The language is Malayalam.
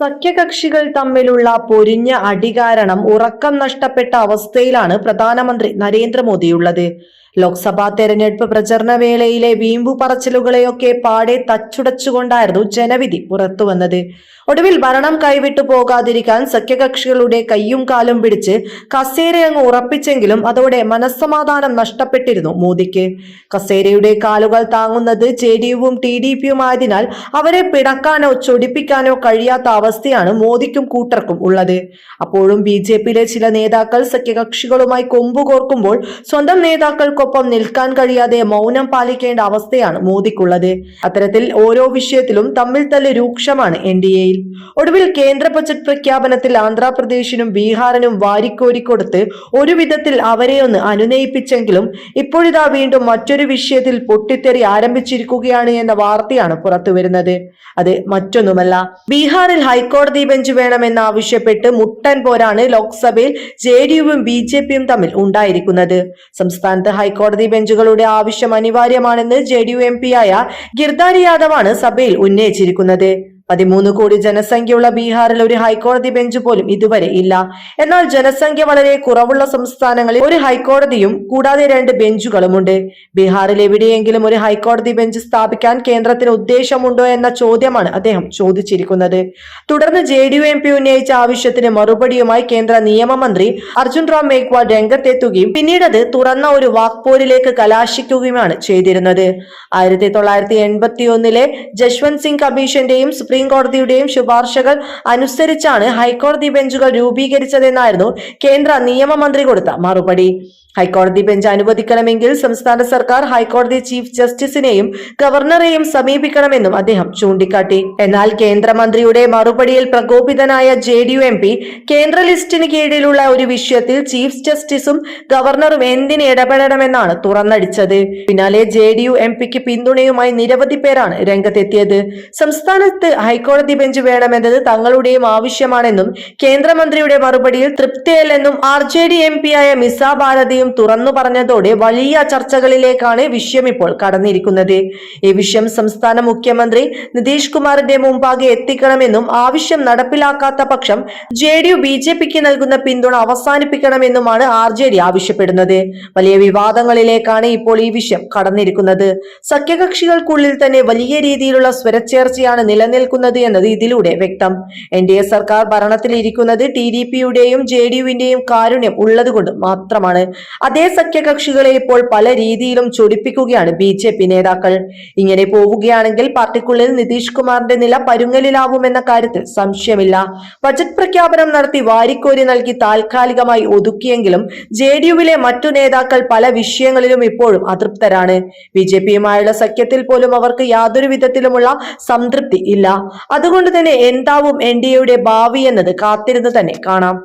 സഖ്യകക്ഷികൾ തമ്മിലുള്ള പൊരിഞ്ഞ അടി കാരണം ഉറക്കം നഷ്ടപ്പെട്ട അവസ്ഥയിലാണ് പ്രധാനമന്ത്രി നരേന്ദ്രമോദിയുള്ളത്. ലോക്സഭാ തെരഞ്ഞെടുപ്പ് പ്രചരണ വേളയിലെ വീമ്പു പറച്ചിലുകളെയൊക്കെ പാടെ തച്ചുടച്ചുകൊണ്ടായിരുന്നു ജനവിധി പുറത്തുവന്നത് ഒടുവിൽ ഭരണം കൈവിട്ടു പോകാതിരിക്കാൻ സഖ്യകക്ഷികളുടെ കയ്യും കാലും പിടിച്ച് കസേരയങ്ങ് ഉറപ്പിച്ചെങ്കിലും അതോടെ മനസ്സമാധാനം നഷ്ടപ്പെട്ടിരുന്നു മോദിക്ക്. കസേരയുടെ കാലുകൾ താങ്ങുന്നത് ജെ ഡി യുവും ടി ഡി പിയും ആയതിനാൽ അവരെ പിടക്കാനോ ചൊടിപ്പിക്കാനോ കഴിയാത്ത അവസ്ഥയാണ് മോദിക്കും കൂട്ടർക്കും ഉള്ളത്. അപ്പോഴും ബി ചില നേതാക്കൾ സഖ്യകക്ഷികളുമായി കൊമ്പുകോർക്കുമ്പോൾ സ്വന്തം നേതാക്കൾക്കൊപ്പം നിൽക്കാൻ കഴിയാതെ മൗനം പാലിക്കേണ്ട അവസ്ഥയാണ് മോദിക്കുള്ളത്. അത്തരത്തിൽ ഓരോ വിഷയത്തിലും തമ്മിൽ തല്ല് രൂക്ഷമാണ് എൻ ഡി എയിൽ. ഒടുവിൽ കേന്ദ്ര ബജറ്റ് പ്രഖ്യാപനത്തിൽ ആന്ധ്രാപ്രദേശിനും ബീഹാറിനും വാരിക്കോരിക്കൊടുത്ത് ഒരു വിധത്തിൽ അവരെ ഒന്ന് അനുനയിപ്പിച്ചെങ്കിലും ഇപ്പോഴിതാ വീണ്ടും മറ്റൊരു വിഷയത്തിൽ പൊട്ടിത്തെറി ആരംഭിച്ചിരിക്കുകയാണ് എന്ന വാർത്തയാണ് പുറത്തുവരുന്നത്. അത് മറ്റൊന്നുമല്ല. ബീഹാറിൽ ഹൈക്കോടതി ബെഞ്ച് വേണമെന്നാവശ്യപ്പെട്ട് മുട്ടൻ പോരാണ് ലോക്സഭയിൽ ജെ ഡി യുവും ബി ജെ പിയും തമ്മിൽ ഉണ്ടായിരിക്കുന്നത്. സംസ്ഥാനത്ത് ഹൈക്കോടതി ബെഞ്ചുകളുടെ ആവശ്യം അനിവാര്യമാണെന്ന് ജെ ഡി യു എം പിയായ ഗിർദാരി യാദവാണ് സഭയിൽ ഉന്നയിച്ചിരിക്കുന്നത്. പതിമൂന്ന് കോടി ജനസംഖ്യയുള്ള ബീഹാറിൽ ഒരു ഹൈക്കോടതി ബെഞ്ച് പോലും ഇതുവരെ ഇല്ല. എന്നാൽ ജനസംഖ്യ വളരെ കുറവുള്ള സംസ്ഥാനങ്ങളിൽ ഒരു ഹൈക്കോടതിയും കൂടാതെ രണ്ട് ബെഞ്ചുകളുമുണ്ട്. ബീഹാറിൽ എവിടെയെങ്കിലും ഒരു ഹൈക്കോടതി ബെഞ്ച് സ്ഥാപിക്കാൻ കേന്ദ്രത്തിന് ഉദ്ദേശമുണ്ടോ എന്ന ചോദ്യമാണ് അദ്ദേഹം ചോദിച്ചിരിക്കുന്നത്. തുടർന്ന് J D U M P ഉന്നയിച്ച ആവശ്യത്തിന് മറുപടിയുമായി കേന്ദ്ര നിയമമന്ത്രി അർജുൻ റാം മേഘ്വാൾ രംഗത്തെത്തുകയും പിന്നീട് അത് തുറന്ന ഒരു വാക്പോരിലേക്ക് കലാശിക്കുകയുമാണ് ചെയ്തിരുന്നത്. ആയിരത്തി തൊള്ളായിരത്തി എൺപത്തി ഒന്നിലെ സിംഗ് കമ്മീഷന്റെയും സുപ്രീം കോടതിയുടെയും ശുപാർശകൾ അനുസരിച്ചാണ് ഹൈക്കോടതി ബെഞ്ചുകൾ രൂപീകരിച്ചതെന്നായിരുന്നു കേന്ദ്ര നിയമമന്ത്രി കൊടുത്ത മറുപടി. ഹൈക്കോടതി ബെഞ്ച് അനുവദിക്കണമെങ്കിൽ സംസ്ഥാന സർക്കാർ ഹൈക്കോടതി ചീഫ് ജസ്റ്റിസിനെയും ഗവർണറെയും സമീപിക്കണമെന്നും അദ്ദേഹം ചൂണ്ടിക്കാട്ടി. എന്നാൽ കേന്ദ്രമന്ത്രിയുടെ മറുപടിയിൽ പ്രകോപിതനായ J D U M P കേന്ദ്ര ലിസ്റ്റിന് കീഴിലുള്ള ഒരു വിഷയത്തിൽ ചീഫ് ജസ്റ്റിസും ഗവർണറും എന്തിന് ഇടപെടണമെന്നാണ് തുറന്നടിച്ചത്. പിന്നാലെ ജെ ഡി യു എം പിക്ക് പിന്തുണയുമായി നിരവധി പേരാണ് രംഗത്തെത്തിയത്. സംസ്ഥാനത്ത് ഹൈക്കോടതി ബെഞ്ച് വേണമെന്നത് തങ്ങളുടെയും ആവശ്യമാണെന്നും കേന്ദ്രമന്ത്രിയുടെ മറുപടിയിൽ തൃപ്തിയല്ലെന്നും ആർ ജെ ഡി എം പിയായ മിസ ഭാരതിയും തുറന്നു പറഞ്ഞതോടെ വലിയ ചർച്ചകളിലേക്കാണ് വിഷയം ഇപ്പോൾ കടന്നിരിക്കുന്നത്. ഈ വിഷയം സംസ്ഥാന മുഖ്യമന്ത്രി നിതീഷ് കുമാറിന്റെ മുമ്പാകെ എത്തിക്കണമെന്നും ആവശ്യം നടപ്പിലാക്കാത്ത പക്ഷം J D U B J പിക്ക് നൽകുന്ന പിന്തുണ അവസാനിപ്പിക്കണമെന്നുമാണ് ആർ ജെ ഡി ആവശ്യപ്പെടുന്നത്. വലിയ വിവാദങ്ങളിലേക്കാണ് ഇപ്പോൾ ഈ വിഷയം കടന്നിരിക്കുന്നത്. സഖ്യകക്ഷികൾക്കുള്ളിൽ തന്നെ വലിയ രീതിയിലുള്ള സ്വരച്ചേർച്ചയാണ് നിലനിൽക്കുന്നത് എന്നത് ഇതിലൂടെ വ്യക്തം. എൻ ഡി എ സർക്കാർ ഭരണത്തിലിരിക്കുന്നത് ടി ഡി പിയുടെയും ജെ ഡി യുവിന്റെയും കാരുണ്യം ഉള്ളതുകൊണ്ട് മാത്രമാണ്. അതേ സഖ്യകക്ഷികളെ ഇപ്പോൾ പല രീതിയിലും ചൊടിപ്പിക്കുകയാണ് ബി ജെ പി നേതാക്കൾ. ഇങ്ങനെ പോവുകയാണെങ്കിൽ പാർട്ടിക്കുള്ളിൽ നിതീഷ് കുമാറിന്റെ നില പരുങ്ങലിലാവുമെന്ന കാര്യത്തിൽ സംശയമില്ല. ബജറ്റ് പ്രഖ്യാപനം നടത്തി വാരിക്കോരി നൽകി താൽക്കാലികമായി ഒതുക്കിയെങ്കിലും ജെ ഡി യുവിലെ മറ്റു നേതാക്കൾ പല വിഷയങ്ങളിലും ഇപ്പോഴും അതൃപ്തരാണ്. ബി ജെ പിയുമായുള്ള സഖ്യത്തിൽ പോലും അവർക്ക് യാതൊരു വിധത്തിലുമുള്ള സംതൃപ്തി ഇല്ല. അതുകൊണ്ട് തന്നെ എന്താവും എൻ ഡി എയുടെ ഭാവി എന്നത് കാത്തിരുന്ന് തന്നെ കാണാം.